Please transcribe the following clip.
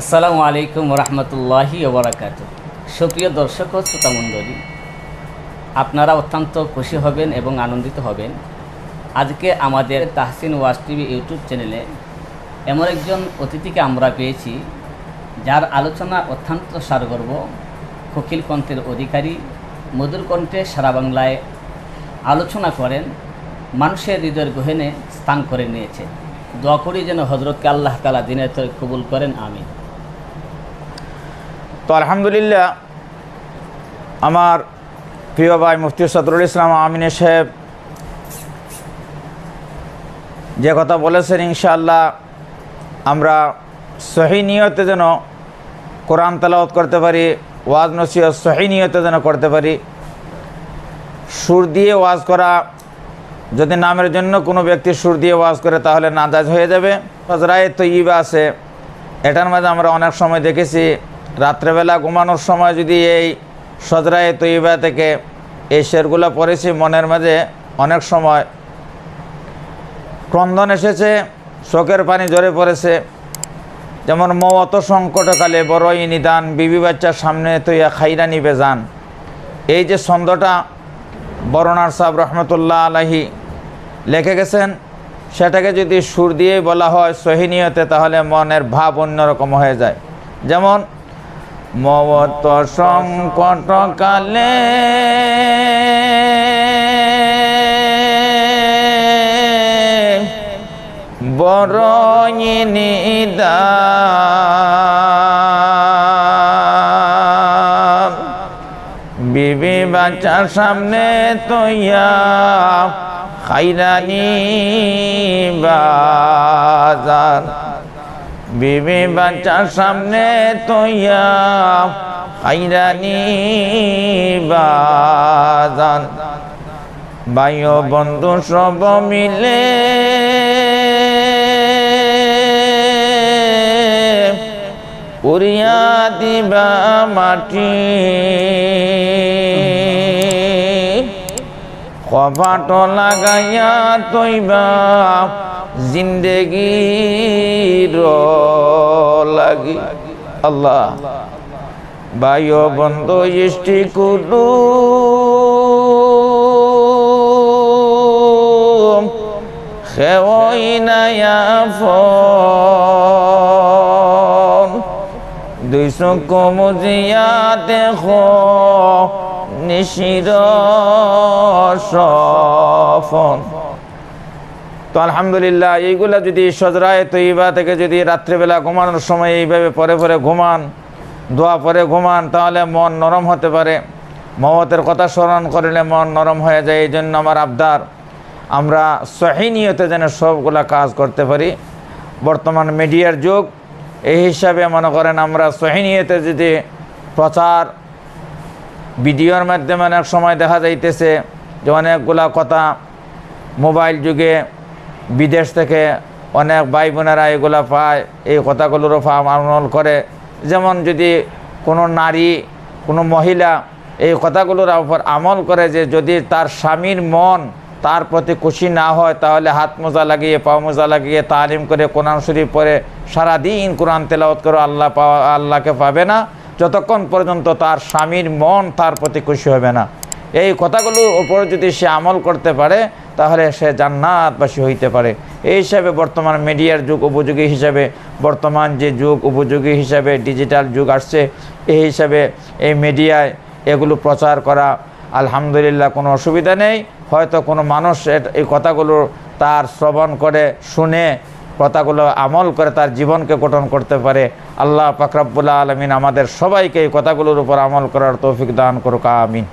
আসসালামু আলাইকুম রহমতুল্লাহি ওবরাকাত সুপ্রিয় দর্শক ও শ্রোতামণ্ডলী আপনারা অত্যন্ত খুশি হবেন এবং আনন্দিত হবেন। আজকে আমাদের তাহসিন ওয়াজ টিভি ইউটিউব চ্যানেলে এমন একজন অতিথিকে আমরা পেয়েছি, যার আলোচনা অত্যন্ত সারগর্ব, কোকিল কণ্ঠের অধিকারী, মধুর কণ্ঠে সারা বাংলায় আলোচনা করেন, মানুষের হৃদয়ের গহেনে স্থান করে নিয়েছে দোয়া করি যেন হজরতকে আল্লাহ তালা দিনের তরে কবুল করেন আমি তো আলহামদুলিল্লাহ, আমার প্রিয় ভাই মুফতি সদরুল ইসলাম আমিনে সাহেব যে কথা বলেছেন, ইনশাআল্লাহ আমরা সহি নিয়তে যেন কোরআন তালাওত করতে পারি, ওয়াজ নসিহত সহি নিয়তে যেন করতে পারি। সুর দিয়ে ওয়াজ করা, যদি নামের জন্য কোনো ব্যক্তি সুর দিয়ে ওয়াজ করে তাহলে নাজাজ হয়ে যাবে। হজরায় তৈবা আছে, এটার মাঝে আমরা অনেক সময় দেখেছি রাত্রেবেলা ঘুমানোর সময় যদি এই সজরায় তৈবা থেকে এই শেরগুলো পড়েছি, মনের মাঝে অনেক সময় ক্রন্দন এসেছে, শোকের পানি ঝরে পড়েছে। যেমন মত সংকটকালে বড়ই নিদান, বিবি বাচ্চার সামনে তৈয়া খাইরা নিবে যান এই যে ছন্দটা বরণার সাহেব রহমতুল্লাহ আলাহি লিখে গেছেন, সেটাকে যদি সুর দিয়েই বলা হয় সহিনিয়তে তাহলে মনের ভাব অন্যরকম হয়ে যায়। যেমন মমত সংকটকালে বড়ই নিদান বিবি বাচ্চার সামনে তৈয়া খাইরানি বাজার। বিবি বাচ্চার সামনে তৈয়া খাইরানি বাজার বায়ু বন্ধু সব মিলে উড়িয়া দিবা মাটি। কপাট লাগাইয়া তৈবা জিন্দেগি লাগি। আল্লাহ বায়ু বন্ধ, ইষ্টি কুলু। খেওই নায়া দুইশো কমজিয়া দেখো নিশির সফন। তো আলহামদুলিল্লাহ, এইগুলা যদি সজরায় তৈবা থেকে যদি রাত্রেবেলা ঘুমানোর সময় এইভাবে পরে পরে ঘুমান, দোয়া পরে ঘুমান, তাহলে মন নরম হতে পারে। মমতের কথা স্মরণ করলে মন নরম হয়ে যায় এই জন্য আমার আবদার, আমরা সহিনিয়তে যেন সবগুলা কাজ করতে পারি। বর্তমান মিডিয়ার যুগ, এই হিসাবে মনে করেন আমরা সহিনিয়তে যদি প্রচার ভিডিওর মাধ্যমে অনেক সময় দেখা যাইতেছে যে অনেকগুলা কথা মোবাইল যুগে বিদেশ থেকে অনেক ভাই বোনেরা এগুলা পায়, এই কথাগুলোর উপর আমল করে। যেমন যদি কোনো নারী, কোনো মহিলা এই কথাগুলোর উপর আমল করে যে যদি তার স্বামীর মন তার প্রতি খুশি না হয়, তাহলে হাত মোজা লাগিয়ে, পা মোজা লাগিয়ে তালিম করে কোরআন শরীফ পরে সারাদিন কোরআন তেলাওয়াত করে আল্লাহ পাওয়া আল্লাহকে পাবে না। যতক্ষণ পর্যন্ত তার স্বামীর মন তার প্রতি খুশি হবে না। এই কথাগুলোর উপর যদি সে আমল করতে পারে, তাহলে সে জান্নাতবাসী হইতে পারে। এই হিসাবে বর্তমান মিডিয়ার যুগ উপযোগী হিসাবে, বর্তমান যে যুগ উপযোগী হিসাবে ডিজিটাল যুগ আসছে, এই হিসাবে এই মিডিয়ায় এগুলো প্রচার করা আলহামদুলিল্লাহ কোনো অসুবিধা নেই। হয়তো কোনো মানুষ এই কথাগুলো তার শ্রবণ করে, শুনে কথাগুলো আমল করে তার জীবনকে গঠন করতে পারে। আল্লাহ পাকরাবুল্লাহ আলমিন আমাদের সবাইকে এই কথাগুলোর উপর আমল করার তৌফিক দান করুক, আমিন।